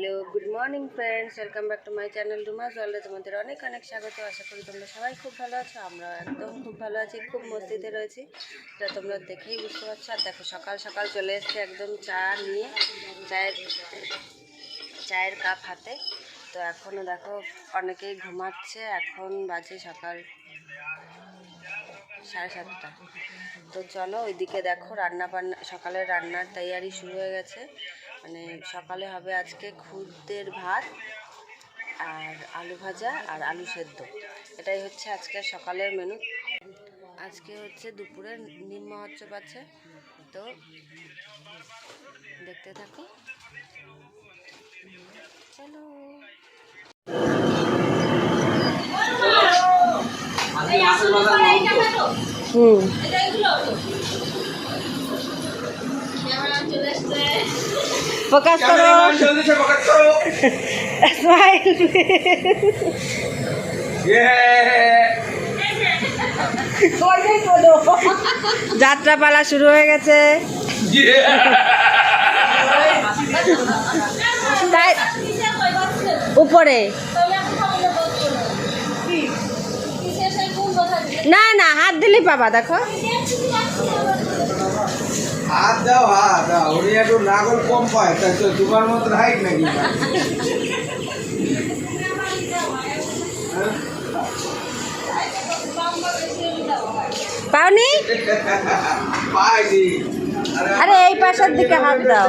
Hello, good morning friends, welcome back to my channel Ruma's ওয়ার্ল্ডে তোমাদের অনেক অনেক স্বাগত। আশা করি তোমরা সবাই খুব ভালো আছো আমরা একদম খুব ভালো আছি, খুব মস্তিতে রয়েছি। এটা তোমরা দেখেই বুঝতে পারছ। আর দেখো, সকাল সকাল চলে এসছে একদম চা নিয়ে, চায়ের চায়ের কাপ হাতে। তো এখনও দেখো, অনেকেই ঘুমাচ্ছে, এখন বাজে সকাল সাড়ে সাতটা। তো চলো, ওইদিকে দেখো রান্না বান্না সকালের রান্নার তৈয়ারি শুরু হয়ে গেছে। মানে সকালে হবে আজকে খুদের ভাত আর আলু ভাজা আর আলু সেদ্ধ। এটাই হচ্ছে আজকে সকালের মেনু আজকে হচ্ছে দুপুরে নিম মহোৎসব আছে। তো দেখতে থাকো। চলো। হুম। ফোকাস করো। স্মাইল। যাত্রা পালা শুরু হয়ে গেছে। তাই উপরে। না না হাত দিলেই পাবা দেখো। হাত দাও হাত দাও। উনি একটু নাগল কম পায় তাই তো তোমার মতন হাইট নাকি? পাওনি? আরে এই পাশের দিকে হাত দাও।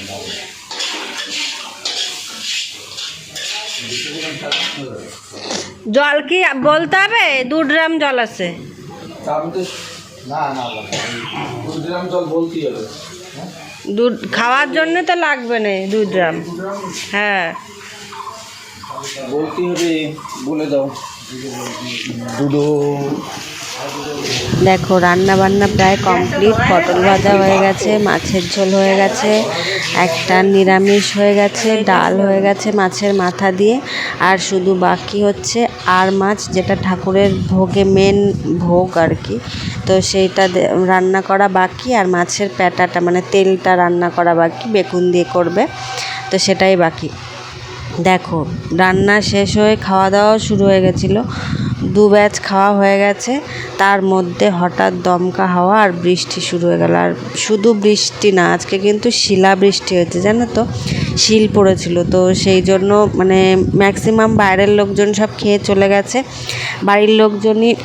জল কি বলতে হবে? দু ড্রাম জল আছে। না না দু গ্রাম জল বলতেই হবে দু খাওয়ার জন্য তো লাগবে না দু ড্রাম। হ্যাঁ। বলতে হবে, বলে দাও। দুটো দেখো রান্না বান্না প্রায় কমপ্লিট পটল ভাজা হয়ে গেছে, মাছের ঝোল হয়ে গেছে, একটা নিরামিষ হয়ে গেছে, ডাল হয়ে গেছে মাছের মাথা দিয়ে, আর শুধু বাকি হচ্ছে আর মাছ, যেটা ঠাকুরের ভোগে মেন ভোগ আর কি। তো সেইটা রান্না করা বাকি, আর মাছের প্যাটাটা মানে তেলটা রান্না করা বাকি, বেগুন দিয়ে করবে, তো সেটাই বাকি। দেখো, রান্না শেষ হয়ে খাওয়া দাওয়া শুরু হয়ে গেছিল। দু ব্যাচ খাওয়া হয়ে গেছে। তার মধ্যে হঠাৎ দমকা হাওয়া আর বৃষ্টি শুরু হয়ে গেল। আর শুধু বৃষ্টি না, আজকে কিন্তু শিলা বৃষ্টি হয়েছে, জানো তো? শিল পড়েছিল। তো সেই জন্য মানে ম্যাক্সিমাম বাইরের লোকজন সব খেয়ে চলে গেছে। বাড়ির লোকজনই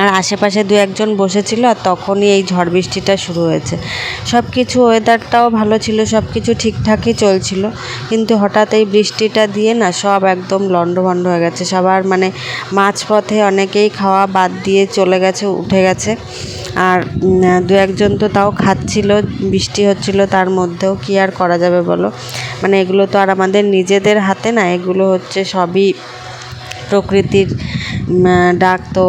আর আশেপাশে দু একজন বসেছিল আর তখনই এই ঝড় বৃষ্টিটা শুরু হয়েছে। সব কিছু ওয়েদারটাও ভালো ছিল সব কিছু ঠিকঠাকই চলছিল। কিন্তু হঠাৎ এই বৃষ্টিটা দিয়ে না সব একদম লণ্ডভণ্ড হয়ে গেছে। সবার মানে মাঝপথে অনেকেই খাওয়া বাদ দিয়ে চলে গেছে, উঠে গেছে। আর দু একজন তো তাও খাচ্ছিল, বৃষ্টি হচ্ছিল তার মধ্যেও। কি আর করা যাবে বলো? মানে এগুলো তো আর আমাদের নিজেদের হাতে না, এগুলো হচ্ছে সবই প্রকৃতির ডাক তো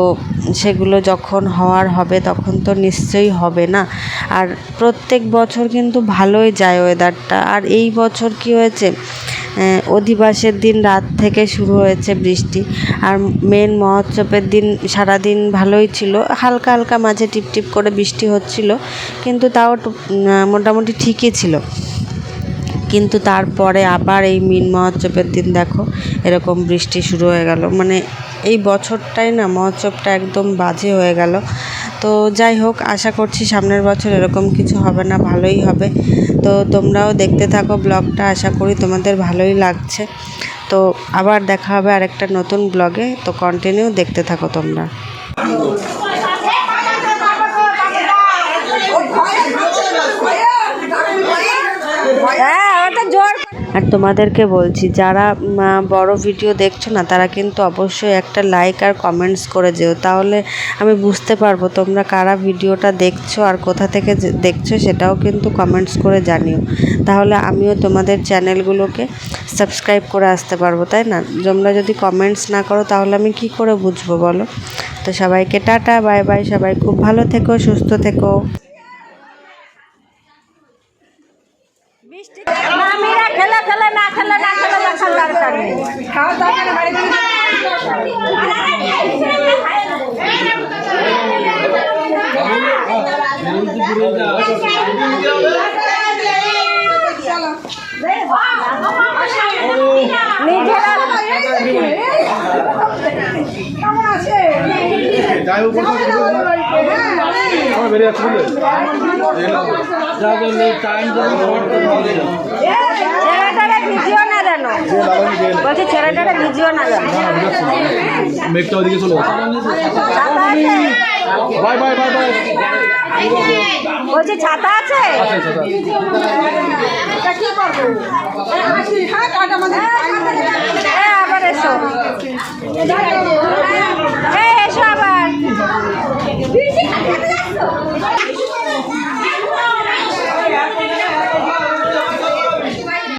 সেগুলো যখন হওয়ার হবে তখন তো নিশ্চয়ই হবে না। আর প্রত্যেক বছর কিন্তু ভালোই যায় ওয়েদারটা আর এই বছর কি হয়েছে? অধিবাসের দিন রাত থেকে শুরু হয়েছে বৃষ্টি। আর মেন মহোৎসবের দিন সারাদিন ভালোই ছিল। হালকা হালকা মাঝে টিপটিপ করে বৃষ্টি হচ্ছিল। কিন্তু তাও মোটামুটি ঠিকই ছিল। কিন্তু তারপরে আবার এই মিন মহোৎসবের দিন দেখো, এরকম বৃষ্টি শুরু হয়ে গেল। মানে এই বছরটাই না, মহোৎসবটা একদম বাজে হয়ে গেল। তো যাই হোক, আশা করছি সামনের বছর এরকম কিছু হবে না, ভালোই হবে। তো তোমরাও দেখতে থাকো ব্লগটা, আশা করি তোমাদের ভালোই লাগছে। তো আবার দেখা হবে আরেকটা নতুন ব্লগে। তো কন্টিনিউ দেখতে থাকো তোমরা। আর তোমাদেরকে বলছি, যারা বড় ভিডিও দেখছ না, তারা কিন্তু অবশ্যই একটা লাইক আর কমেন্টস করে যেও। তাহলে আমি বুঝতে পারব তোমরা কারা ভিডিওটা দেখছ আর কোথা থেকে দেখছ সেটাও কিন্তু কমেন্টস করে জানিও। তাহলে আমিও তোমাদের চ্যানেলগুলোকে সাবস্ক্রাইব করে আসতে পারব, তাই না? তোমরা যদি কমেন্টস না করো, তাহলে আমি কি করে বুঝব বলো? তো সবাইকে টাটা বাই বাই সবাই খুব ভালো থেকো, সুস্থ থেকো। ছেলেটারে ভিডিও না বলছি ছেলেটারে ভিডিও না মেঘটা ওদিকে চলে। Bye bye bye bye. বলছি ছাতা আছে? হ্যাঁ আবার এসো।